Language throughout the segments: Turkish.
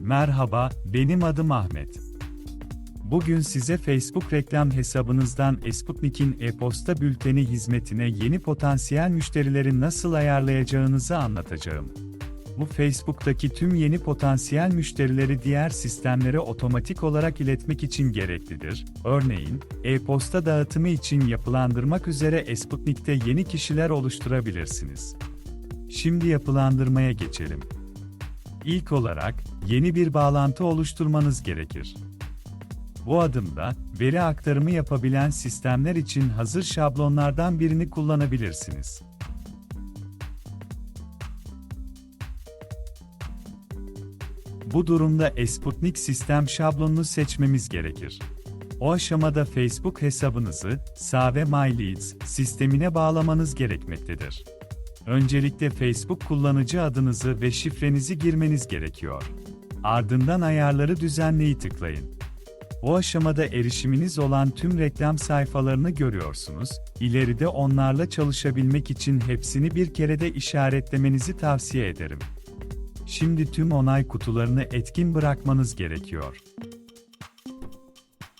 Merhaba, benim adım Ahmet. Bugün size Facebook reklam hesabınızdan Esputnik'in e-posta bülteni hizmetine yeni potansiyel müşterileri nasıl ayarlayacağınızı anlatacağım. Bu Facebook'taki tüm yeni potansiyel müşterileri diğer sistemlere otomatik olarak iletmek için gereklidir. Örneğin, e-posta dağıtımı için yapılandırmak üzere Esputnik'te yeni kişiler oluşturabilirsiniz. Şimdi yapılandırmaya geçelim. İlk olarak, yeni bir bağlantı oluşturmanız gerekir. Bu adımda, veri aktarımı yapabilen sistemler için hazır şablonlardan birini kullanabilirsiniz. Bu durumda Esputnik sistem şablonunu seçmemiz gerekir. O aşamada Facebook hesabınızı Save My Leads sistemine bağlamanız gerekmektedir. Öncelikle Facebook kullanıcı adınızı ve şifrenizi girmeniz gerekiyor. Ardından ayarları düzenleyi tıklayın. O aşamada erişiminiz olan tüm reklam sayfalarını görüyorsunuz. İleride onlarla çalışabilmek için hepsini bir kerede işaretlemenizi tavsiye ederim. Şimdi tüm onay kutularını etkin bırakmanız gerekiyor.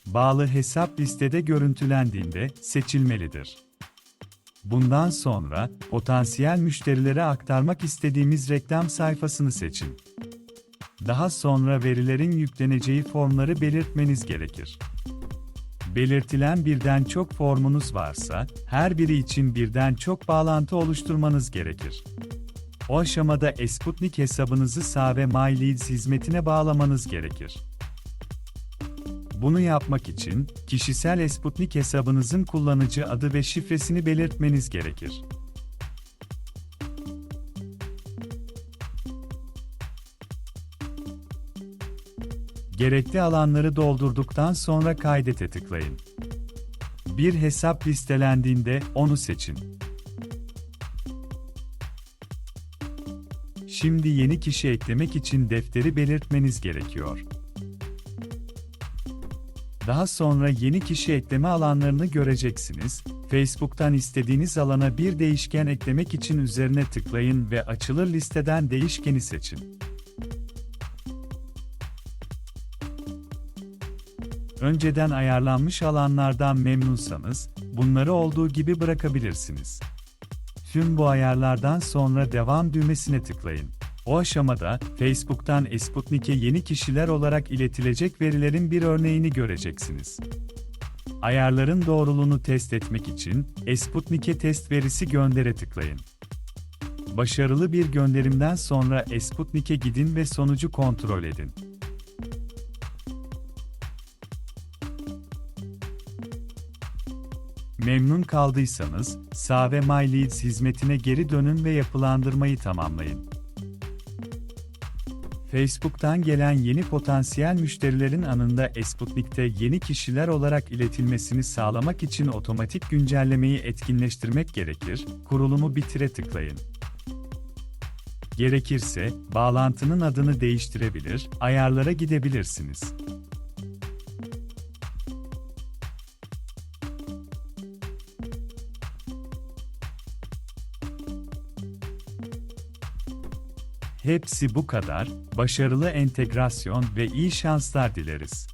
Bağlı hesap listede görüntülendiğinde seçilmelidir. Bundan sonra potansiyel müşterilere aktarmak istediğimiz reklam sayfasını seçin. Daha sonra verilerin yükleneceği formları belirtmeniz gerekir. Belirtilen birden çok formunuz varsa, her biri için birden çok bağlantı oluşturmanız gerekir. O aşamada Esputnik hesabınızı Save My hizmetine bağlamanız gerekir. Bunu yapmak için, kişisel Esputnik hesabınızın kullanıcı adı ve şifresini belirtmeniz gerekir. Gerekli alanları doldurduktan sonra kaydete tıklayın. Bir hesap listelendiğinde onu seçin. Şimdi yeni kişi eklemek için defteri belirtmeniz gerekiyor. Daha sonra yeni kişi ekleme alanlarını göreceksiniz. Facebook'tan istediğiniz alana bir değişken eklemek için üzerine tıklayın ve açılır listeden değişkeni seçin. Önceden ayarlanmış alanlardan memnunsanız, bunları olduğu gibi bırakabilirsiniz. Tüm bu ayarlardan sonra devam düğmesine tıklayın. O aşamada Facebook'tan Esputnik'e yeni kişiler olarak iletilecek verilerin bir örneğini göreceksiniz. Ayarların doğruluğunu test etmek için Esputnik'e test verisi göndere tıklayın. Başarılı bir gönderimden sonra Esputnik'e gidin ve sonucu kontrol edin. Memnun kaldıysanız, Save My Leads hizmetine geri dönün ve yapılandırmayı tamamlayın. Facebook'tan gelen yeni potansiyel müşterilerin anında Esputnik'te yeni kişiler olarak iletilmesini sağlamak için otomatik güncellemeyi etkinleştirmek gerekir, kurulumu bitire tıklayın. Gerekirse, bağlantının adını değiştirebilir, ayarlara gidebilirsiniz. Hepsi bu kadar, başarılı entegrasyon ve iyi şanslar dileriz.